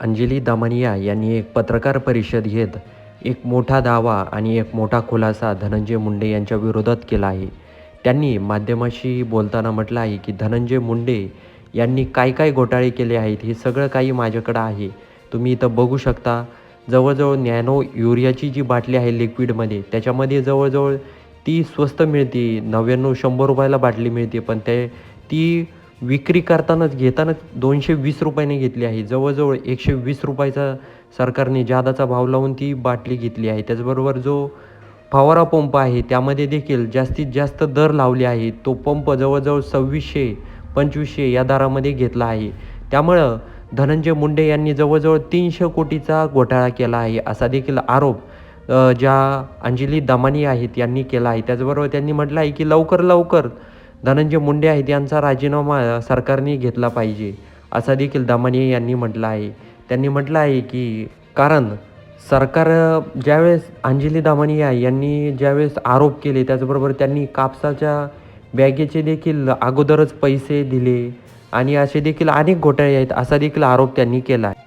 अंजली दामनिया यांनी एक पत्रकार परिषद घेत एक मोठा दावा आणि एक मोठा खुलासा धनंजय मुंडे यांच्या विरोधात केला आहे. त्यांनी माध्यमाशी बोलताना म्हटलं आहे की धनंजय मुंडे यांनी काय काय घोटाळे केले आहेत हे सगळं काही माझ्याकडं आहे. तुम्ही इथं बघू शकता जवळजवळ नॅनो युरियाची जी बाटली आहे लिक्विडमध्ये त्याच्यामध्ये जवळजवळ ती स्वस्त मिळते नव्याण्णव शंभर रुपयाला बाटली मिळते पण ते ती विक्री करतानाच घेतानाच दोनशे वीस रुपयाने घेतली आहे. जवळजवळ एकशे वीस रुपयाचा सरकारने जादाचा भाव लावून ती बाटली घेतली आहे. त्याचबरोबर जो फवारा पंप आहे त्यामध्ये देखील जास्तीत जास्त दर लावले आहे तो पंप जवळजवळ सव्वीसशे पंचवीसशे या दरामध्ये घेतला आहे. त्यामुळं धनंजय मुंडे यांनी जवळजवळ तीनशे कोटीचा घोटाळा केला आहे असा देखील आरोप ज्या अंजली दमानी आहेत यांनी केला आहे. त्याचबरोबर त्यांनी म्हटलं आहे की लवकर लवकर धनंजय मुंडे आहेत यांचा राजीनामा सरकारने घेतला पाहिजे असा देखील दमानी यांनी म्हटलं आहे. त्यांनी म्हटलं आहे की कारण सरकार ज्यावेळेस अंजली दमानिया यांनी ज्यावेळेस आरोप केले त्याचबरोबर त्यांनी कापसाच्या बॅगेचे देखील अगोदरच पैसे दिले आणि असे देखील अनेक घोटाळे आहेत असा देखील आरोप त्यांनी केला आहे.